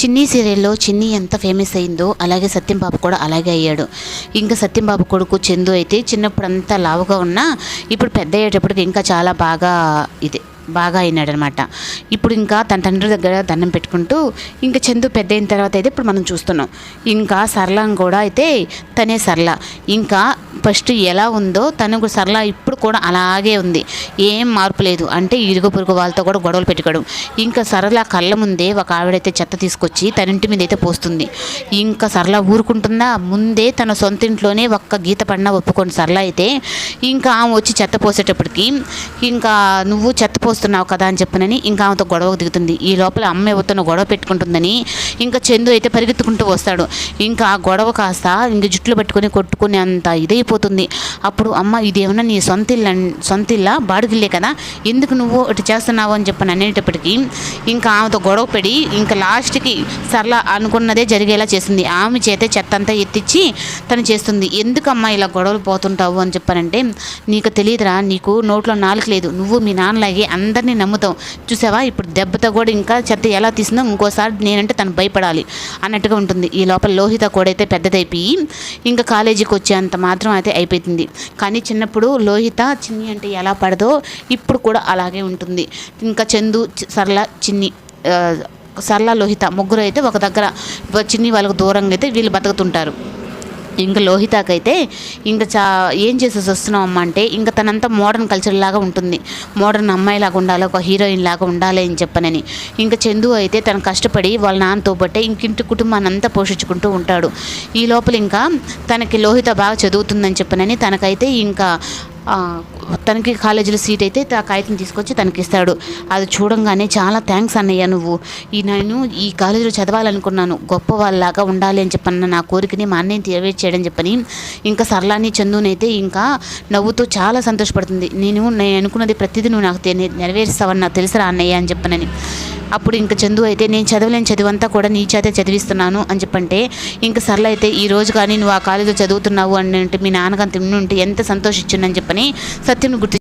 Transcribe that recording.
చిన్ని సీరియల్లో చిన్ని ఎంత ఫేమస్ అయిందో అలాగే సత్యం బాబు కూడా అలాగే అయ్యాడు. ఇంకా సత్యంబాబు కొడుకు చందు అయితే చిన్నప్పుడు అంతా లావుగా ఉన్నా ఇప్పుడు పెద్ద అయ్యేటప్పటికి ఇంకా చాలా బాగా ఇది బాగా అయినాడనమాట. ఇప్పుడు ఇంకా తన తండ్రి దగ్గర దండం పెట్టుకుంటూ ఇంకా చందు పెద్ద అయిన తర్వాత అయితే ఇప్పుడు మనం చూస్తున్నాం. ఇంకా సరళం కూడా అయితే తనే సరళ. ఇంకా ఫస్ట్ ఎలా ఉందో తను సరళ ఇప్పుడు కూడా అలాగే ఉంది. ఏం మార్పు లేదు. అంటే ఇరుగు పొరుగు వాళ్ళతో కూడా గొడవలు పెట్టుకోవడం. ఇంకా సరళ కళ్ళ ముందే ఒక ఆవిడైతే చెత్త తీసుకొచ్చి తన ఇంటి మీద అయితే పోస్తుంది. ఇంకా సరళ ఊరుకుంటుందా? ముందే తన సొంత ఇంట్లోనే ఒక్క గీత పడినా ఒప్పుకొని సరళ అయితే. ఇంకా ఆమె వచ్చి చెత్త పోసేటప్పటికి ఇంకా నువ్వు చెత్త పోస్తున్నావు కదా అని చెప్పనని ఇంకా ఆమెతో గొడవ దిగుతుంది. ఈ లోపల అమ్మ ఎవరితోనో గొడవ పెట్టుకుంటుందని ఇంకా చందు అయితే పరిగెత్తుకుంటూ వస్తాడు. ఇంకా ఆ గొడవ కాస్త ఇంక జుట్లు పట్టుకొని కొట్టుకునే అంత ఇదైపోతుంది. అప్పుడు అమ్మ ఇదేమన్నా నీ సొంత సొంతిల్ల సొంతిల్ల సొంత బాడుగిల్లే కదా? ఎందుకు నువ్వు ఇటు చేస్తున్నావు అని చెప్పని అనేటప్పటికీ ఇంకా ఆమెతో గొడవ పడి ఇంకా లాస్ట్కి సరళ అనుకున్నదే జరిగేలా చేసింది. ఆమె చేతే చెత్త అంతా ఎత్తిచ్చి తను చేస్తుంది. ఎందుకమ్మా ఇలా గొడవలు పోతుంటావు అని చెప్పానంటే నీకు తెలియదురా నీకు నోట్లో నాలుగు లేదు. నువ్వు మీ నాన్నలాగే అందరినీ నమ్ముతావు. చూసావా? ఇప్పుడు దెబ్బతో కూడా ఇంకా చెత్త ఎలా తీసిందో ఇంకోసారి నేనంటే తను భయపడాలి అన్నట్టుగా ఉంటుంది. ఈ లోపల లోహిత కూడా అయితే పెద్దదైపోయి ఇంకా కాలేజీకి వచ్చేంత మాత్రం అయితే అయిపోతుంది కానీ చిన్నప్పుడు లోహిత చిన్ని అంటే ఎలా పడదో ఇప్పుడు కూడా అలాగే ఉంటుంది. ఇంకా చందు సరళ చిన్ని సరళ లోహిత ముగ్గురు అయితే ఒక దగ్గర చిన్ని వాళ్ళకు దూరంగా అయితే వీళ్ళు బతుకుతుంటారు. ఇంకా లోహితాకైతే ఇంకా చా ఏం చేసేసి వస్తున్నాం అమ్మ అంటే ఇంకా తనంతా మోడర్న్ కల్చర్ లాగా ఉంటుంది. మోడర్న్ అమ్మాయి లాగా ఉండాలి ఒక హీరోయిన్ లాగా ఉండాలి అని చెప్పనని. ఇంకా చందు అయితే తను కష్టపడి వాళ్ళ నాన్నతో బట్టే ఇంకింటి కుటుంబాన్ని అంతా పోషించుకుంటూ ఉంటాడు. ఈ లోపల ఇంకా తనకి లోహిత బాగా చదువుతుందని చెప్పనని తనకైతే ఇంకా తనకి కాలేజీలో సీట్ అయితే ఆ కాగితం తీసుకొచ్చి తనకి ఇస్తాడు అది చూడంగానే చాలా థ్యాంక్స్ అన్నయ్య నువ్వు. ఈ నేను ఈ కాలేజీలో చదవాలనుకున్నాను. గొప్ప వాళ్ళలాగా ఉండాలి అని చెప్పన్న నా కోరికని మా అన్నయ్య నెరవేర్చేయడని చెప్పని ఇంకా సరళాని చందునైతే ఇంకా నవ్వుతూ చాలా సంతోషపడుతుంది. నేను నేను అనుకున్నది ప్రతిదీ నువ్వు నాకు తె- నెరవేరుస్తావని నాకు తెలుసురా అన్నయ్య అని చెప్పనని. అప్పుడు ఇంక చందు అయితే నేను చదవలేని చదువంతా కూడా నీ చేతే చదివిస్తున్నాను అని చెప్పంటే ఇంక సరళ అయితే ఈ రోజు కానీ నువ్వు ఆ కాలేజీలో చదువుతున్నావు అని అంటే మీ నాన్నగారు తిన్నుంటే ఎంత సంతోషించిందని చెప్పని సత్యం గుర్తు